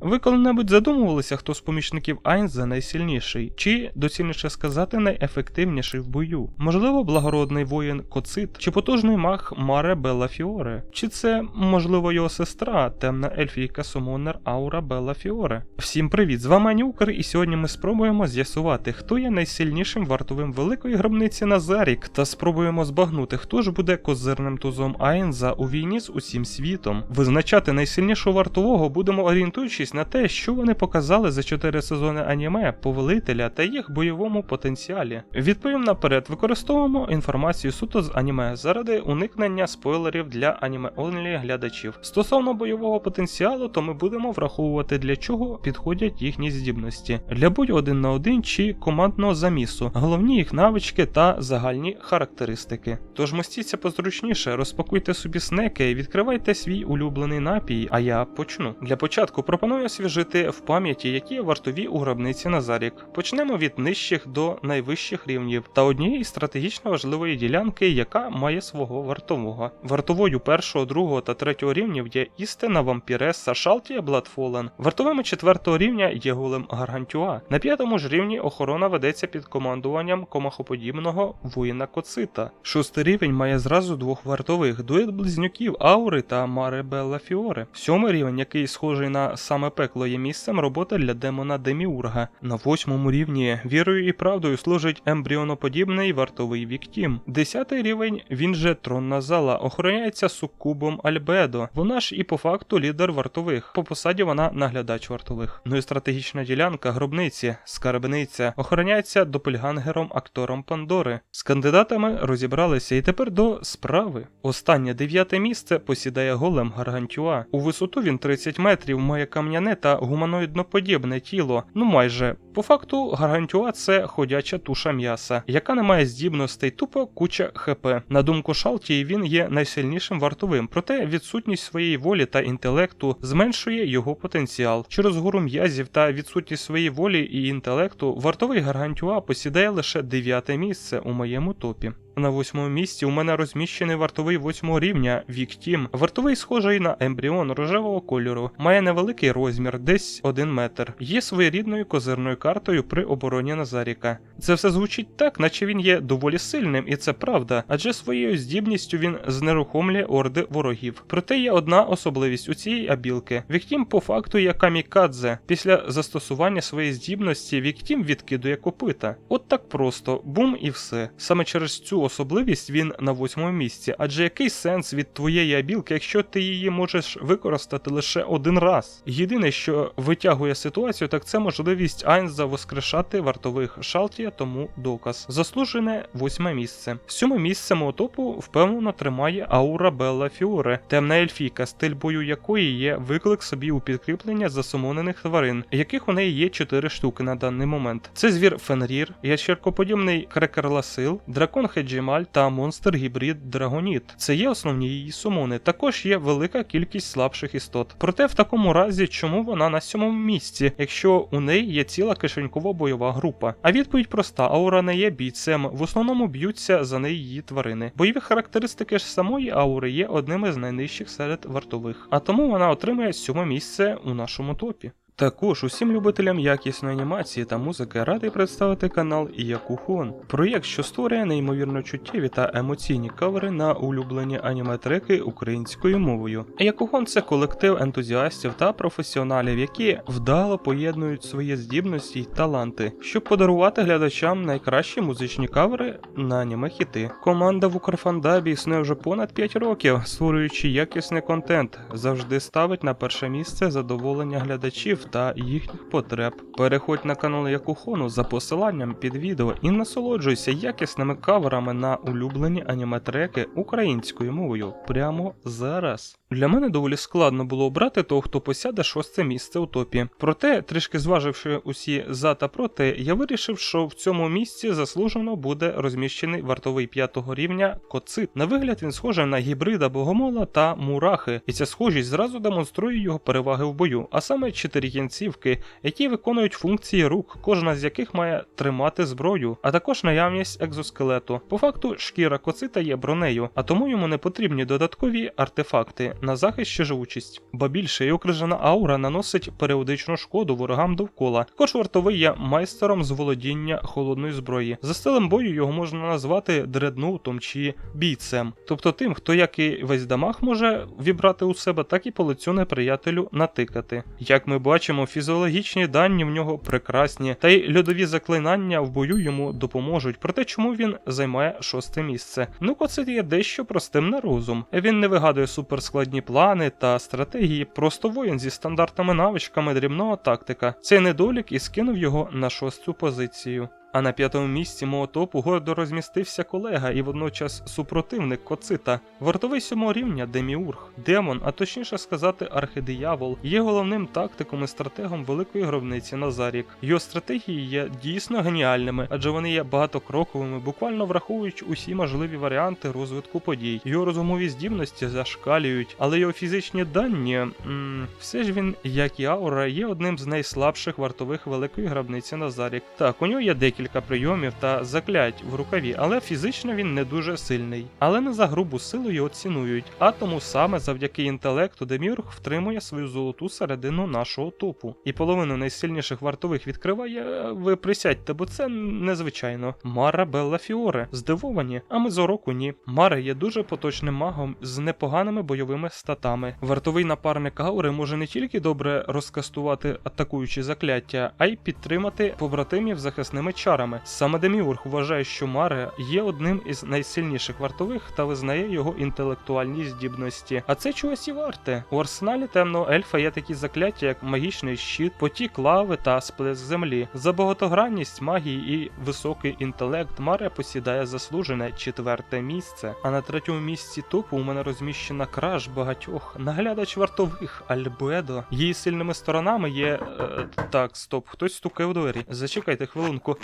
Ви коли-небудь задумувалися, хто з помічників Айнза найсильніший, чи доцільніше сказати, найефективніший в бою? Можливо, благородний воїн Коцит, чи потужний маг Маре Белла Фіоре, чи це, можливо, його сестра, темна ельфійка сумонер Аура Белла Фіоре. Всім привіт! З вами Анюкер, і сьогодні ми спробуємо з'ясувати, хто є найсильнішим вартовим великої гробниці Назарік, та спробуємо збагнути, хто ж буде козирним тузом Айнза у війні з усім світом. Визначати найсильнішого вартового будемо орієнтуючись на те, що вони показали за 4 сезони аніме, повелителя та їх бойовому потенціалі. Відповім наперед, використовуємо інформацію суто з аніме заради уникнення спойлерів для аніме онлі глядачів. Стосовно бойового потенціалу, то ми будемо враховувати для чого підходять їхні здібності для будь один на один чи командного замісу, головні їх навички та загальні характеристики. Тож мостіться позручніше, розпакуйте собі снеки, відкривайте свій улюблений напій, а я почну. Для початку пропоную освіжити в пам'яті, які вартові у гробниці Назарік. Почнемо від нижчих до найвищих рівнів та однієї стратегічно важливої ділянки, яка має свого вартового. Вартовою першого, другого та третього рівнів є істина вампіреса Шалтія Бладфолен. Вартовими четвертого рівня є голем Гаргантюа. На п'ятому ж рівні охорона ведеться під командуванням комахоподібного воїна Коцита. Шостий рівень має зразу двох вартових дует близнюків Аури та Маре Белла Фіоре. Сьомий рівень, який схожий на саме пекло, є місцем роботи для демона Деміурга. На восьмому рівні вірою і правдою служить ембріоноподібний вартовий Віктім. Десятий рівень, він же тронна зала, охороняється суккубом Альбедо. Вона ж і по факту лідер вартових. По посаді вона наглядач вартових. Ну і стратегічна ділянка гробниці, скарбниця, охороняється допельгангером актором Пандори. З кандидатами розібралися і тепер до справи. Останнє дев'яте місце посідає голем Гаргантюа. У висоту він 30 метрів, має кам'яне та гуманоїдноподібне тіло. Ну майже. По факту, Гаргантюа це ходяча туша м'яса, яка не має здібностей, тупо куча ХП. На думку Шалтії, він є найсильнішим вартовим, проте відсутність своєї волі та інтелекту зменшує його потенціал. Через гору м'язів та відсутність своєї волі і інтелекту, вартовий Гаргантюа посідає лише дев'яте місце у моєму топі. На восьмому місці у мене розміщений вартовий восьмого рівня Віктім. Вартовий схожий на ембріон рожевого кольору, має невеликий розмір, десь 1 метр. Є своєрідною козирною картою при обороні Назаріка. Це все звучить так, наче він є доволі сильним, і це правда, адже своєю здібністю він знерухомлює орди ворогів. Проте є одна особливість у цієї абілки. Віктім по факту є камікадзе. Після застосування своєї здібності Віктім відкидує копита. От так просто, бум і все. Саме через цю особливість він на восьмому місці, адже який сенс від твоєї абілки, якщо ти її можеш використати лише один раз? Єдине, що витягує ситуацію, так це можливість Айнза воскрешати вартових Шалтія, тому доказ. Заслужене восьме місце. Сьоме місце мого топу впевнено тримає Аура Белла Фіоре, темна ельфійка, стиль бою якої є виклик собі у підкріплення засумонених тварин, яких у неї є чотири штуки на даний момент. Це звір Фенрір, ящеркоподібний крекерласил, дракон Хеджімаль та монстр гібрид Драгоніт. Це є основні її сумони. Також є велика кількість слабших істот. Проте в такому разі, чому вона на сьомому місці, якщо у неї є ціла кишенькова бойова група? А відповідь проста: аура не є бійцем, в основному б'ються за неї її тварини. Бойові характеристики ж самої аури є одними з найнижчих серед вартових, а тому вона отримує сьоме місце у нашому топі. Також усім любителям якісної анімації та музики радий представити канал Якухон, проєкт, що створює неймовірно чуттєві та емоційні кавери на улюблені аніметреки українською мовою. Якухон це колектив ентузіастів та професіоналів, які вдало поєднують свої здібності й таланти, щоб подарувати глядачам найкращі музичні кавери на аніме хіти. Команда в Укрфандабі існує вже понад 5 років, створюючи якісний контент, завжди ставить на перше місце задоволення глядачів та їхніх потреб. Переходь на канал Якухону за посиланням під відео і насолоджуйся якісними каверами на улюблені аніметреки українською мовою прямо зараз. Для мене доволі складно було обрати того, хто посяде шосте місце у топі. Проте, трішки зваживши усі за та проти, я вирішив, що в цьому місці заслужено буде розміщений вартовий п'ятого рівня коцит. На вигляд він схожий на гібрида богомола та мурахи, і ця схожість зразу демонструє його переваги в бою, а саме 4 кінцівки, які виконують функції рук, кожна з яких має тримати зброю, а також наявність екзоскелету. По факту, шкіра коцита є бронею, а тому йому не потрібні додаткові артефакти на захист чи живучість. Ба більше і окрижена аура наносить періодичну шкоду ворогам довкола. Також вартовий є майстером з володіння холодної зброї. За стилем бою його можна назвати дредноутом чи бійцем, тобто тим, хто як і весь дамаг може вібрати у себе, так і по лицю неприятелю натикати. Як ми бачимо, фізіологічні дані в нього прекрасні, та й льодові заклинання в бою йому допоможуть. Проте чому він займає шосте місце? Ну, коцит є дещо простим на розум. Він не вигадує суперскладні плани та стратегії, просто воїн зі стандартними навичками дрібного тактика. Цей недолік і скинув його на шосту позицію. А на п'ятому місці мого топу гордо розмістився колега і водночас супротивник Коцита, вартовий сьомого рівня Деміург, демон, а точніше сказати, архидиявол, є головним тактиком і стратегом великої гробниці Назарік. Його стратегії є дійсно геніальними, адже вони є багатокроковими, буквально враховуючи усі можливі варіанти розвитку подій. Його розумові здібності зашкалюють, але його фізичні дані, м- все ж він, як і аура, є одним з найслабших вартових великої гробниці Назарік. Так, у нього є декілька прийомів та заклять в рукаві, але фізично він не дуже сильний. Але не за грубу силу його цінують, а тому саме завдяки інтелекту Демірг втримує свою золоту середину нашого топу. І половину найсильніших вартових відкриває. е, Ви присядьте, бо це незвичайно. Мара Белла Фіоре. Здивовані, а ми з уроку ні. Мара є дуже поточним магом з непоганими бойовими статами. Вартовий напарник Аури може не тільки добре розкастувати атакуючі закляття, а й підтримати побратимів захисними чарами. Саме Деміург вважає, що Маре є одним із найсильніших вартових та визнає його інтелектуальні здібності. А це чогось і варте. У арсеналі темного ельфа є такі закляття, як магічний щит, потік лави та сплеск землі. За багатогранність магії і високий інтелект Маре посідає заслужене четверте місце. А на третьому місці топу у мене розміщена краш багатьох. Наглядач вартових Альбедо. Її сильними сторонами є. Е, так, стоп, хтось стукає в двері. Зачекайте хвилинку.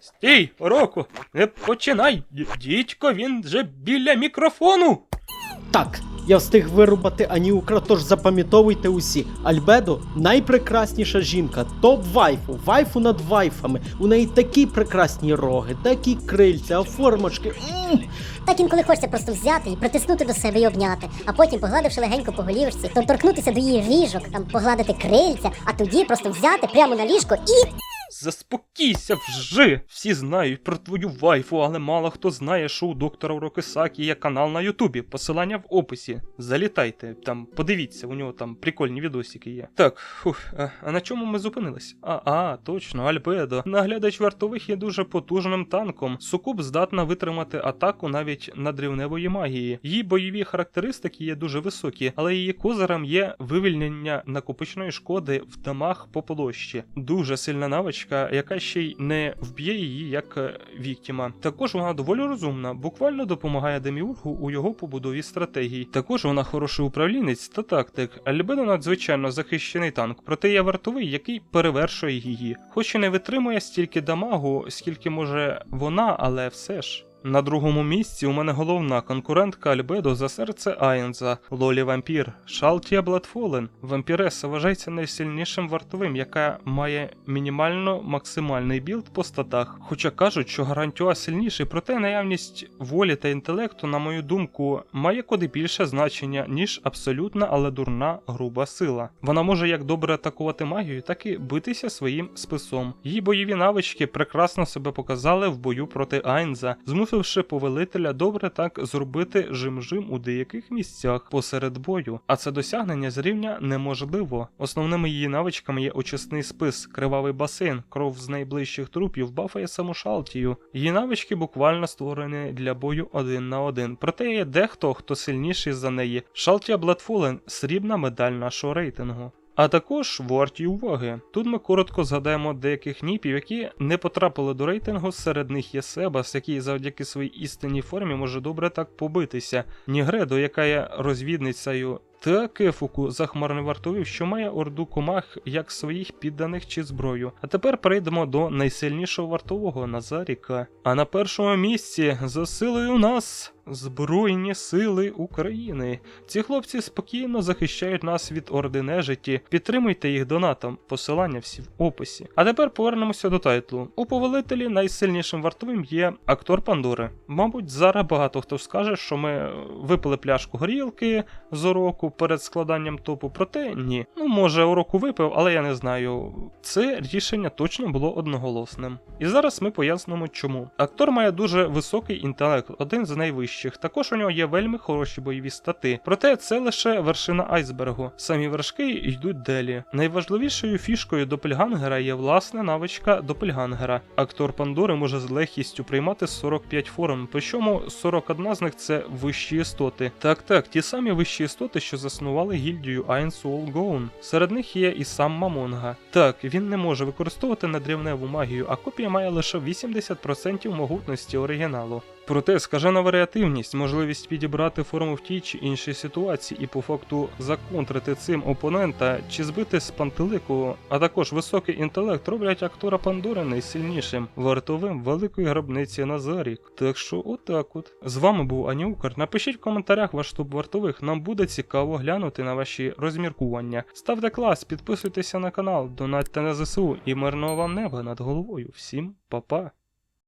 Стій, року, не починай. Дідько, він же біля мікрофону. Так, я встиг вирубати Аніукра, тож запам'ятовуйте усі. Альбедо найпрекрасніша жінка, топ вайфу, вайфу над вайфами. У неї такі прекрасні роги, такі крильця, формочки. М! Так інколи хочеться просто взяти і притиснути до себе і обняти, а потім, погладивши легенько по голівочці, то торкнутися до її ріжок, там погладити крильця, а тоді просто взяти прямо на ліжко і. Заспокійся вже! Всі знають про твою вайфу, але мало хто знає, що у доктора Урокисакі є канал на Ютубі. Посилання в описі. Залітайте, там подивіться, у нього там прикольні відосики є. Так, фух, а, на чому ми зупинились? А, а, точно, Альбедо. Наглядач вартових є дуже потужним танком. Сукуб здатна витримати атаку навіть надрівневої магії. Її бойові характеристики є дуже високі, але її козирем є вивільнення накопиченої шкоди в дамах по площі. Дуже сильна навичка, яка ще й не вб'є її як е, віктіма. Також вона доволі розумна, буквально допомагає Деміургу у його побудові стратегії. Також вона хороший управлінець та тактик. Альбедо надзвичайно захищений танк, проте є вартовий, який перевершує її. Хоч і не витримує стільки дамагу, скільки може вона, але все ж. На другому місці у мене головна конкурентка Альбедо за серце Айнза, Лолі Вампір, Шалтія Бладфолен. Вампіреса вважається найсильнішим вартовим, яка має мінімально максимальний білд по статах. Хоча кажуть, що гарантюа сильніший, проте наявність волі та інтелекту, на мою думку, має куди більше значення, ніж абсолютна, але дурна груба сила. Вона може як добре атакувати магію, так і битися своїм списом. Її бойові навички прекрасно себе показали в бою проти Айнза, змусивши повелителя добре так зробити жим-жим у деяких місцях посеред бою. А це досягнення з рівня неможливо. Основними її навичками є очисний спис, кривавий басейн, кров з найближчих трупів, бафає саму Шалтію. Її навички буквально створені для бою один на один. Проте є дехто, хто сильніший за неї. Шалтія Бладфолен срібна медаль нашого рейтингу. А також варті уваги. Тут ми коротко згадаємо деяких ніпів, які не потрапили до рейтингу. Серед них є Себас, який завдяки своїй істинній формі може добре так побитися. Нігредо, яка є розвідницею та Кефуку, захмарний вартовий, що має орду комах як своїх підданих чи зброю. А тепер перейдемо до найсильнішого вартового Назаріка. А на першому місці за силою нас. Збройні сили України. Ці хлопці спокійно захищають нас від орди нежиті. Підтримуйте їх донатом. Посилання всі в описі. А тепер повернемося до тайтлу. У повелителі найсильнішим вартовим є актор Пандори. Мабуть, зараз багато хто скаже, що ми випили пляшку горілки з уроку перед складанням топу. Проте ні. Ну, може, уроку випив, але я не знаю. Це рішення точно було одноголосним. І зараз ми пояснимо, чому. Актор має дуже високий інтелект, один з найвищих. Також у нього є вельми хороші бойові стати. Проте це лише вершина айсбергу. Самі вершки йдуть делі. Найважливішою фішкою допельгангера є власна навичка допельгангера. Актор Пандори може з легкістю приймати 45 форм, причому 41 з них це вищі істоти. Так, так, ті самі вищі істоти, що заснували гільдію Iron Soul Gone. Серед них є і сам Мамонга. Так, він не може використовувати надрівневу магію, а копія має лише 80% могутності оригіналу. Проте скажена варіативність, можливість підібрати форму в тій чи іншій ситуації і по факту законтрити цим опонента чи збити з пантелику, а також високий інтелект роблять актора Пандори найсильнішим, вартовим великої гробниці Назарік. Так що отак от. З вами був Аніукар. Напишіть в коментарях ваш топ вартових, нам буде цікаво глянути на ваші розміркування. Ставте клас, підписуйтеся на канал, донатьте на ЗСУ і мирного вам неба над головою. Всім па-па!